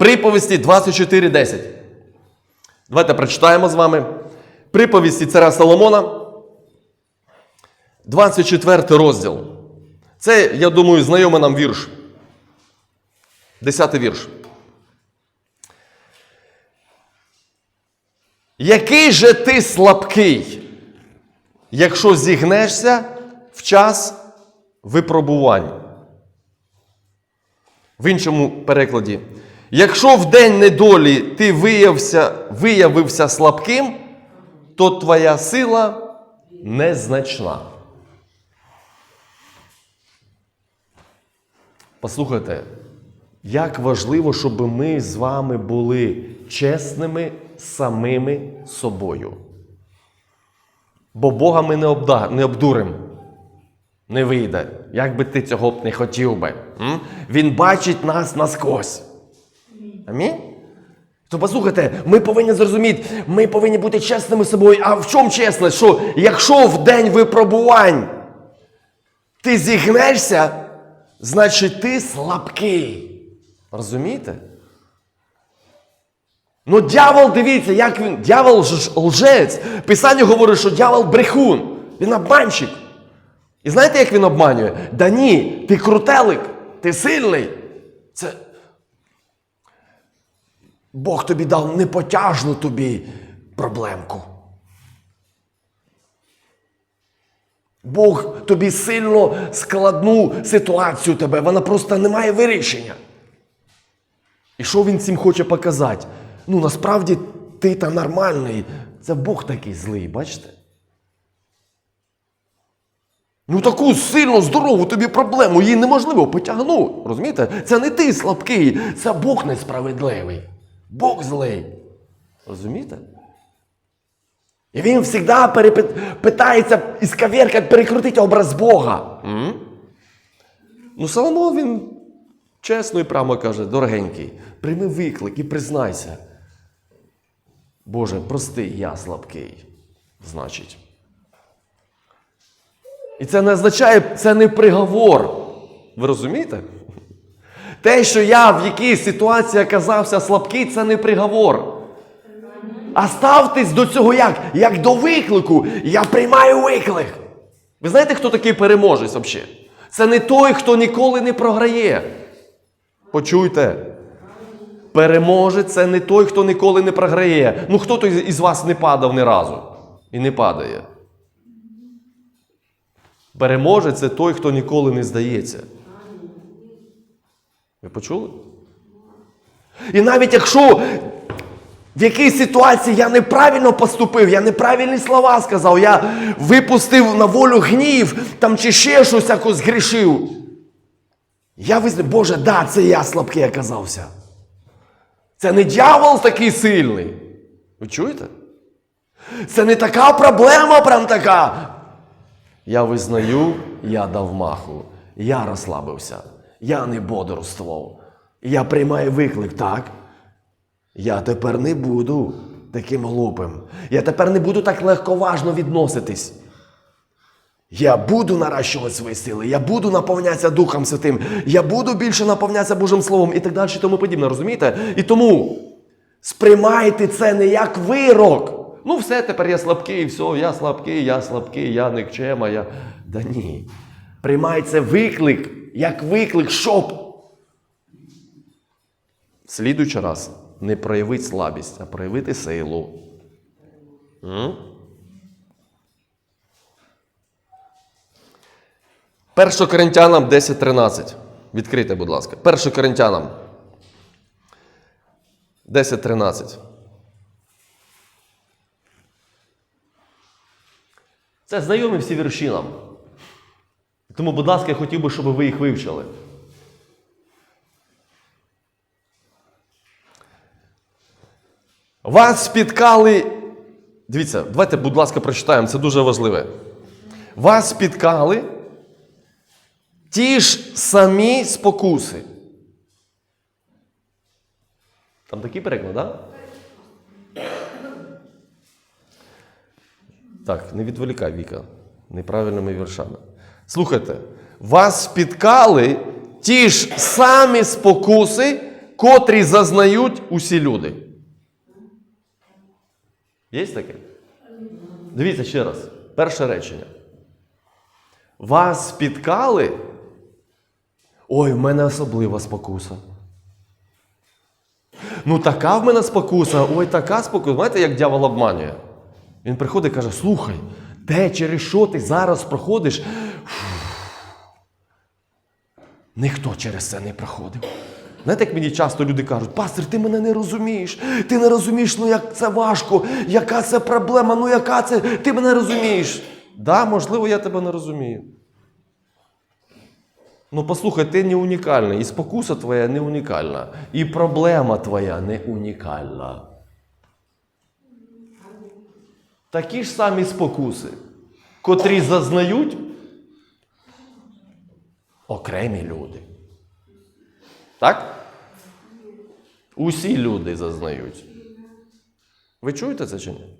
Приповісті 24.10. Давайте прочитаємо з вами. Приповісті царя Соломона. 24 розділ. Це, я думаю, знайомий нам вірш. 10 вірш. Який же ти слабкий, якщо зігнешся в час випробувань? В іншому перекладі. Якщо в день недолі ти виявився, виявився слабким, то твоя сила незначна. Послухайте, як важливо, щоб ми з вами були чесними самими собою. Бо Бога ми не, обда, не обдуримо. Не вийде. Як би ти цього б не хотів би. М? Він бачить нас наскось. Амінь? То послухайте, ми повинні зрозуміти, ми повинні бути чесними з собою. А в чому чесність? Що якщо в день випробувань ти зігнешся, значить ти слабкий. Розумієте? Ну, дьявол, дивіться, як він. Дьявол лжець. Писання говорить, що дьявол брехун. Він обманщик. І знаєте, як він обманює? Да ні, ти крутелик, ти сильний. Це. Бог тобі дав непотяжну тобі проблемку. Бог тобі сильно складну ситуацію тебе, вона просто не має вирішення. І що він цим хоче показати? Ну, насправді ти та нормальний. Це Бог такий злий, бачите? Ну, таку сильну, здорову тобі проблему, її неможливо потягнути. Розумієте? Це не ти слабкий, це Бог несправедливий. Бог злий. Розумієте? І він завжди питається ісковеркати, перекрутити образ Бога. М? Ну, Соломон він чесно і прямо каже, дорогенький, прийми виклик і признайся. Боже, прости, я слабкий. Значить. І це не означає, це не приговор. Ви розумієте? Те, що я в якійсь ситуації оказався слабкий, це не приговор. А ставтесь до цього як? Як до виклику. Я приймаю виклик. Ви знаєте, хто такий переможець взагалі? Це не той, хто ніколи не програє. Почуйте. Переможець це не той, хто ніколи не програє. Ну хто той із вас не падав ні разу і не падає? Переможець це той, хто ніколи не здається. Ви почули? І навіть якщо в якійсь ситуації я неправильно поступив, я неправильні слова сказав, я випустив на волю гнів там чи ще щось якось згрішив. Я визнаю, Боже, да, це я слабкий оказався. Це не дьявол такий сильний. Ви чуєте? Це не така проблема, прям така. Я визнаю, я дав маху, я розслабився, я не бодрствував. Я приймаю виклик, так? Я тепер не буду таким глупим. Я тепер не буду так легковажно відноситись. Я буду наращувати свої сили, я буду наповнятися Духом Святим, я буду більше наповнятися Божим Словом і так далі, і тому подібне, розумієте? І тому сприймайте це не як вирок. Ну, все, тепер я слабкий, все, я слабкий, я слабкий, я никчема, я. Да ні. Приймай це виклик, як виклик, щоб. Слідуючий раз не проявити слабість, а проявити силу. М? 1 Коринтянам 10.13. Відкрийте, будь ласка. 1 Коринтянам 10.13. Це знайомі всі вірші нам. Тому, будь ласка, я хотів би, щоб ви їх вивчили. Вас спіткали. Дивіться, давайте, будь ласка, прочитаємо, це дуже важливе. Вас спіткали ті ж самі спокуси. Там такий переклад, так? Так, не відволікай Віка неправильними віршами. Слухайте, вас спіткали ті ж самі спокуси, котрі зазнають усі люди. Є таке? Дивіться ще раз. Перше речення. Вас спіткали? Ой, в мене особлива спокуса. Ну, така в мене спокуса, ой, така спокуса. Знаєте, як дьявол обманює? Він приходить і каже: слухай, те, через що ти зараз проходиш, ніхто через це не проходив. Знаєте, як мені часто люди кажуть, пастор, ти мене не розумієш, ти не розумієш, ну як це важко, яка це проблема, ну яка це, ти мене розумієш. Да, можливо, я тебе не розумію. Ну, послухай, ти не унікальний, і спокуса твоя не унікальна, і проблема твоя не унікальна. Такі ж самі спокуси, котрі зазнають окремі люди. Так? Усі люди зазнають. Ви чуєте це чи ні?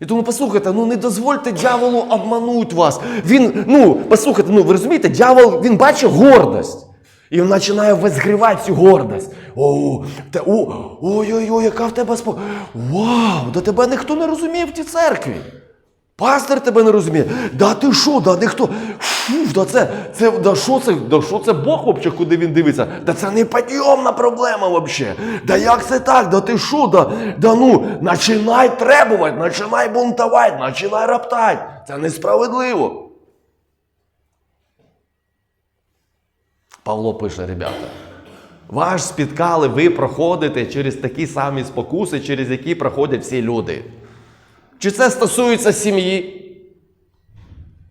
І тому послухайте, ну не дозвольте дьяволу обмануть вас. Він, ну, послухайте, ну ви розумієте, дьявол, він бачить гордость. І він починає визгрівати цю гордость. О, те, о, ой-ой-ой, яка в тебе спо... Вау! Да тебе ніхто не розуміє в тій церкві. Пастор тебе не розуміє. Да ти що, да ніхто. Фу, да це, це, да що це, да що це Бог вообще, куди він дивиться? Да це не підйомна проблема вообще. Да як це так? Да ти що, да, да ну, починай требувати, починай бунтувати, починай роптати. Це несправедливо. Павло пише, ребята. Вас спіткали, ви проходите через такі самі спокуси, через які проходять всі люди. Чи це стосується сім'ї,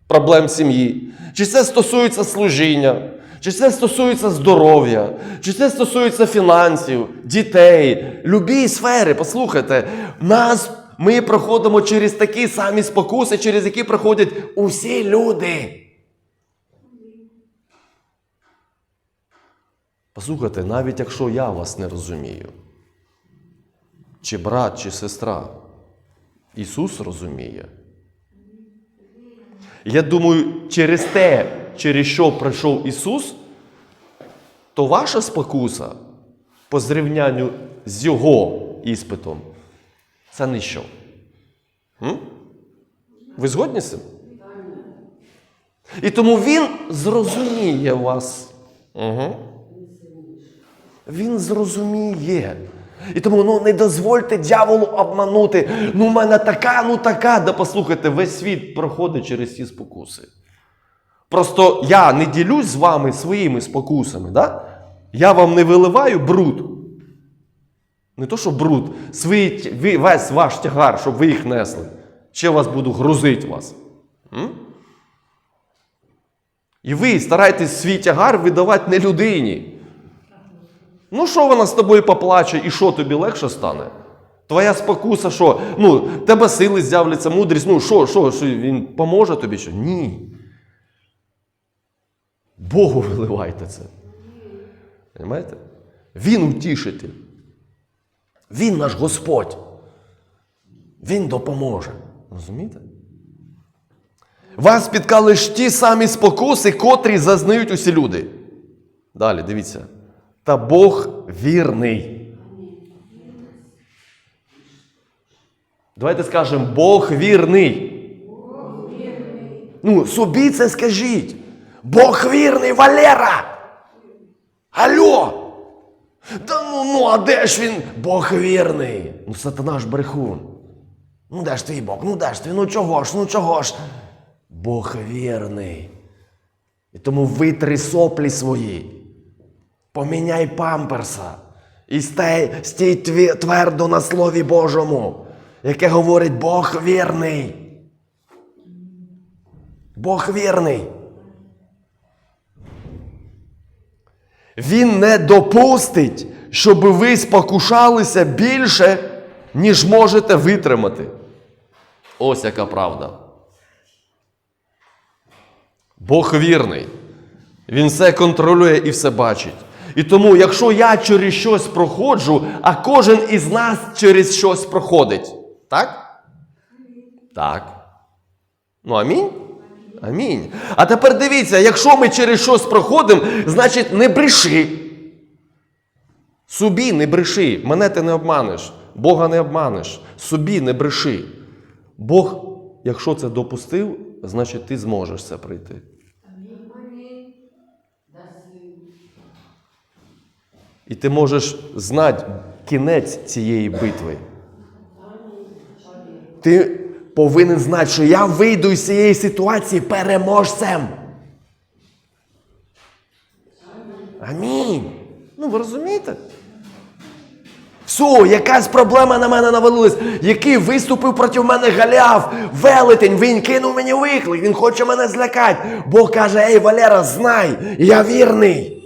проблем сім'ї, чи це стосується служіння, чи це стосується здоров'я, чи це стосується фінансів, дітей, любій сфери. Послухайте, нас ми проходимо через такі самі спокуси, через які проходять усі люди. Послухайте, навіть якщо я вас не розумію, чи брат, чи сестра, Ісус розуміє. Я думаю, через те, через що пройшов Ісус, то ваша спокуса по зрівнянню з Його іспитом це ніщо. Ви згодні з цим? І тому Він зрозуміє вас. Угу. Він зрозуміє. І тому ну, не дозвольте дьяволу обманути. Ну, в мене така, ну така. Да послухайте, весь світ проходить через ці спокуси. Просто я не ділюсь з вами своїми спокусами. Да? Я вам не виливаю бруд. Не то, що бруд, свій, весь ваш тягар, щоб ви їх несли. Ще вас буду грузити вас. М? І ви старайтесь свій тягар видавати не людині. Ну, що вона з тобою поплаче, і що тобі легше стане? Твоя спокуса, що? Ну, тебе сили з'являться, мудрість. Ну, що, що, що він поможе тобі? Що? Ні. Богу виливайте це. Понимаєте? Він утішитель. Він наш Господь. Він допоможе. Розумієте? Вас спіткали ж ті самі спокуси, котрі зазнають усі люди. Далі, дивіться. Та Бог вірний. Давайте скажемо Бог вірний. Ну, собі це скажіть. Бог вірний, Валера. Алло. Та ну, ну, а де ж він? Бог вірний. Ну, сатана ж брехун. Ну, де ж твій Бог? Ну де ж твій? Ну чого ж? Ну чого ж? Бог вірний. І тому витри соплі свої. Поміняй памперса і стій, стій твердо на Слові Божому, яке говорить Бог вірний. Бог вірний. Він не допустить, щоб ви спокушалися більше, ніж можете витримати. Ось яка правда. Бог вірний. Він все контролює і все бачить. І тому, якщо я через щось проходжу, а кожен із нас через щось проходить. Так? Так. Ну, амінь? Амінь. А тепер дивіться, якщо ми через щось проходимо, значить не бреши. Собі не бреши, мене ти не обманеш, Бога не обманеш, собі не бреши. Бог, якщо це допустив, значить ти зможеш це пройти. І ти можеш знати кінець цієї битви. Ти повинен знати, що я вийду із цієї ситуації переможцем. Амінь. Ну, ви розумієте? Все, якась проблема на мене навалилась, який виступив проти мене Галяв, велетень, він кинув мені виклик, він хоче мене злякати. Бог каже, ей, Валера, знай, я вірний.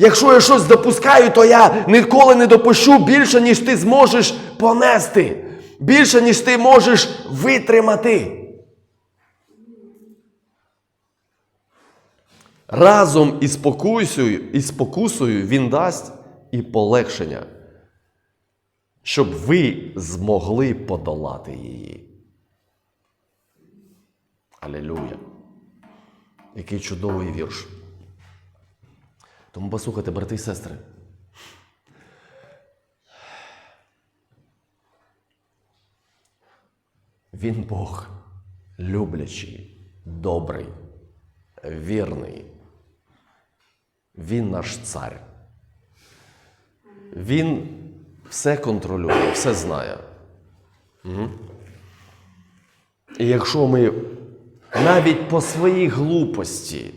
Якщо я щось допускаю, то я ніколи не допущу більше, ніж ти зможеш понести, більше, ніж ти можеш витримати. Разом із спокусою, із спокусою він дасть і полегшення, щоб ви змогли подолати її. Алілюя. Який чудовий вірш. Тому послухайте, брати і сестри. Він Бог люблячий, добрий, вірний. Він наш цар. Він все контролює, все знає. Мгм. І якщо ми навіть по своїй глупості,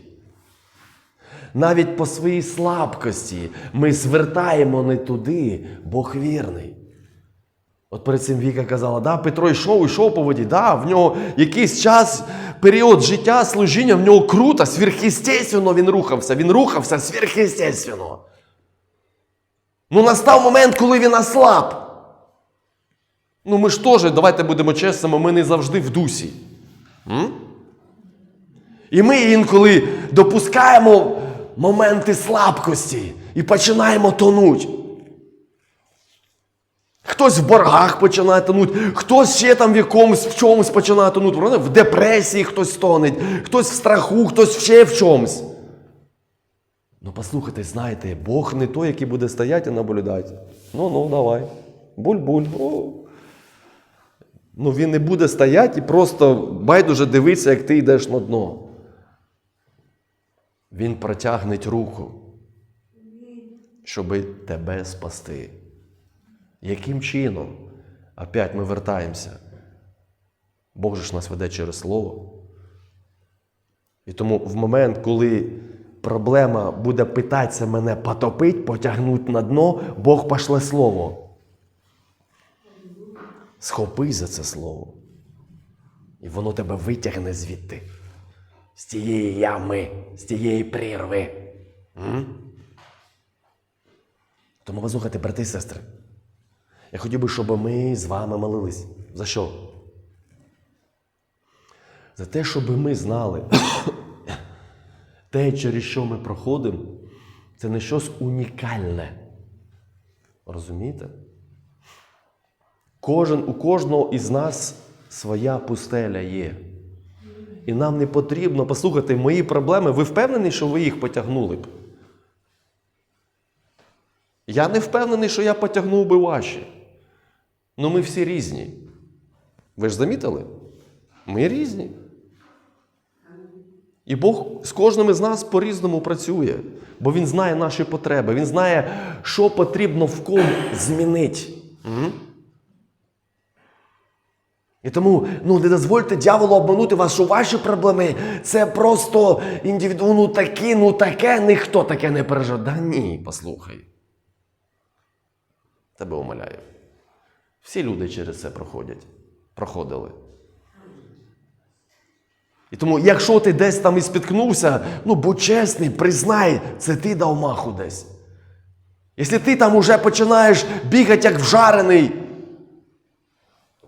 навіть по своїй слабкості ми звертаємо не туди, Бог вірний. От перед цим Віка казала, да, Петро йшов, йшов по воді, да, в нього якийсь час, період життя, служіння, в нього круто, сверхъестественно він рухався, він рухався сверхъестественно. Ну настав момент, коли він ослаб. Ну ми ж теж, давайте будемо чесними, ми не завжди в дусі. М? І ми інколи допускаємо моменти слабкості і починаємо тонути. Хтось в боргах починає тонути, хтось ще там в якомусь в чомусь починає тонути. В депресії хтось тонеть, хтось в страху, хтось ще в чомусь. Ну послухайте, знаєте, Бог не той, який буде стояти і наблюдати. Ну, ну, давай. Буль-буль. Ну, він не буде стояти і просто байдуже дивитися, як ти йдеш на дно. Він протягне руку, щоб тебе спасти. Яким чином? Опять ми вертаємося. Бог же ж нас веде через Слово. І тому в момент, коли проблема буде питатися мене потопить, потягнути на дно, Бог пошле слово. Схопись за це слово. І воно тебе витягне звідти. З тієї ями, з тієї прірви. М? Тому послухайте, брати і сестри. Я хотів би, щоб ми з вами молились. За що? За те, щоб ми знали, те, через що ми проходимо, це не щось унікальне. Розумієте? Кожен, у кожного із нас своя пустеля є. І нам не потрібно, послухайте, мої проблеми, ви впевнені, що ви їх потягнули б? Я не впевнений, що я потягнув би ваші. Ну ми всі різні. Ви ж замітили? Ми різні. І Бог з кожним із нас по-різному працює, бо Він знає наші потреби, Він знає, що потрібно в ком змінити. І тому ну, не дозвольте дьяволу обманути вас, що ваші проблеми це просто індивіду, ну такі, ну таке, ніхто таке не пережив. Да ні, послухай. Тебе умоляю. Всі люди через це проходять, проходили. І тому, якщо ти десь там і спіткнувся, ну будь чесний, признай, це ти дав маху десь. Якщо ти там уже починаєш бігати як вжарений,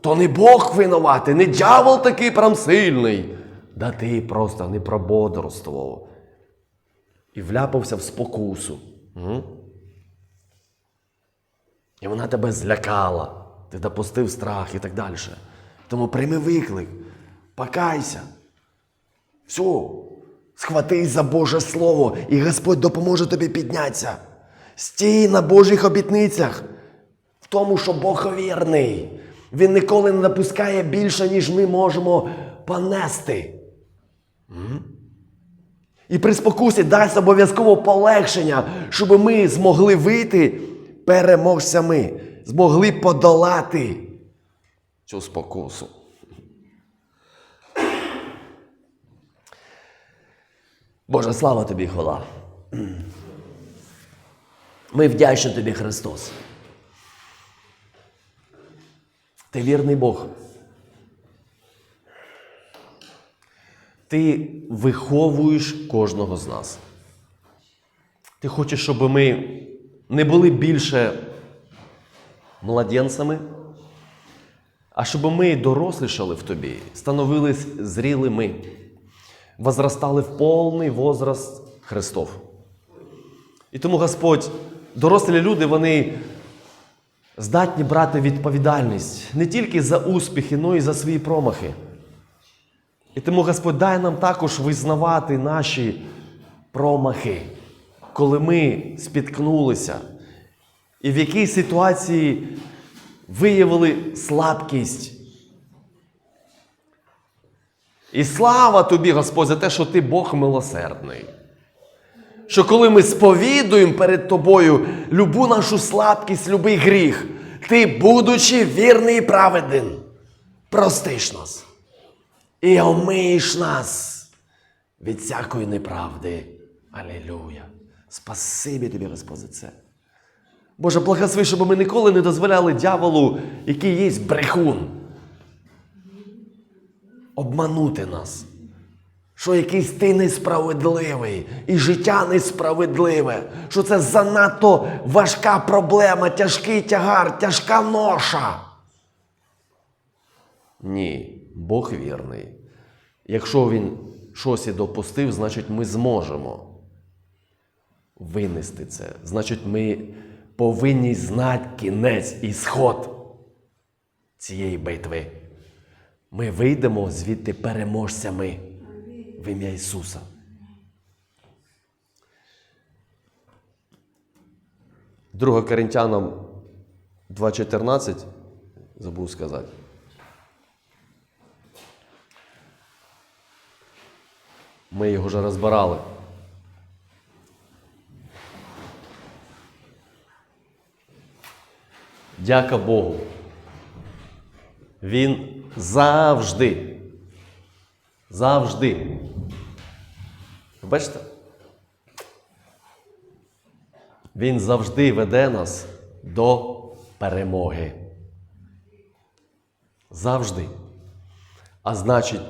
то не Бог винуватий, не дьявол такий прям сильний. Да ти просто не прободрствував і вляпався в спокусу. І вона тебе злякала, ти допустив страх і так далі. Тому прийми виклик, покайся. Все, схватись за Боже Слово, і Господь допоможе тобі піднятися. Стій на Божих обітницях, в тому, що Бог вірний. Він ніколи не напускає більше, ніж ми можемо понести. І при спокусі дасть обов'язково полегшення, щоб ми змогли вийти переможцями, змогли подолати цю спокусу. Боже, слава тобі, хвала. Ми вдячні тобі, Христос. Ти вірний Бог. Ти виховуєш кожного з нас. Ти хочеш, щоб ми не були більше младенцями, а щоб ми дорослішали в тобі, становились зрілими, возрастали в повний возраст Христов. І тому Господь, дорослі люди, вони здатні брати відповідальність не тільки за успіхи, але й за свої промахи. І тому Господь дай нам також визнавати наші промахи, коли ми спіткнулися і в якій ситуації виявили слабкість. І слава тобі, Господь, за те, що ти Бог милосердний. Що коли ми сповідуємо перед тобою любу нашу слабкість, любий гріх, ти, будучи вірний і праведен, простиш нас і омиєш нас від всякої неправди. Алілюя. Спасибі тобі, Господь, за це. Боже, благослови, щоб ми ніколи не дозволяли дяволу, який є брехун, обманути нас. Що якийсь ти несправедливий і життя несправедливе, що це занадто важка проблема, тяжкий тягар, тяжка ноша. Ні, Бог вірний. Якщо Він щось і допустив, значить ми зможемо винести це. Значить, ми повинні знати кінець і сход цієї битви. Ми вийдемо звідти переможцями в ім'я Ісуса. Друга Коринтянам 2.14, забув сказати. Ми його вже розбирали. Дяка Богу. Він завжди. Завжди. Ви Бачите? Він завжди веде нас до перемоги. Завжди. А значить,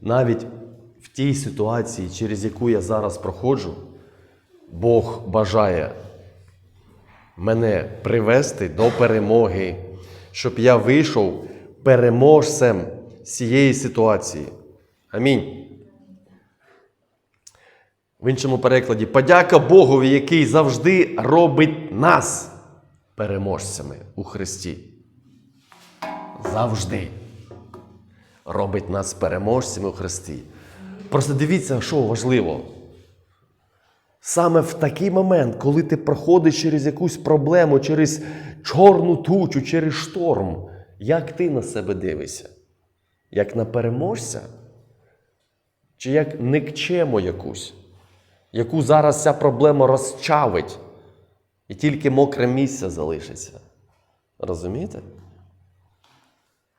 навіть в тій ситуації, через яку я зараз проходжу, Бог бажає мене привести до перемоги, щоб я вийшов переможцем цієї ситуації. Амінь. В іншому перекладі, подяка Богові, який завжди робить нас переможцями у Христі. Завжди робить нас переможцями у Христі. Просто дивіться, що важливо. Саме в такий момент, коли ти проходиш через якусь проблему, через чорну тучу, через шторм, як ти на себе дивишся? Як на переможця? Чи як никчему якусь, яку зараз ця проблема розчавить, і тільки мокре місце залишиться? Розумієте?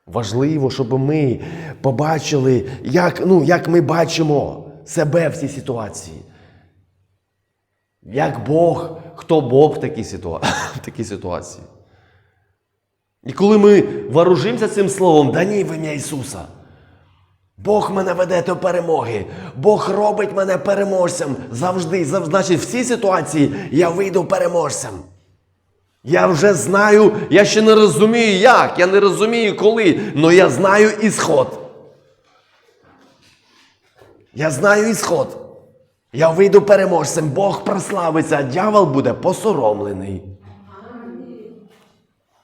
Важливо, щоб ми побачили, як, ну, як ми бачимо себе в цій ситуації. Як Бог, хто Бог в такій, ситуа... в такій ситуації. І коли ми вооружимося цим словом, да ні в ім'я Ісуса. Бог мене веде до перемоги. Бог робить мене переможцем завжди. Значить, в цій ситуації я вийду переможцем. Я вже знаю, я ще не розумію як, я не розумію коли, але я знаю ісход. Я знаю ісход. Я вийду переможцем, Бог прославиться, а дьявол буде посоромлений.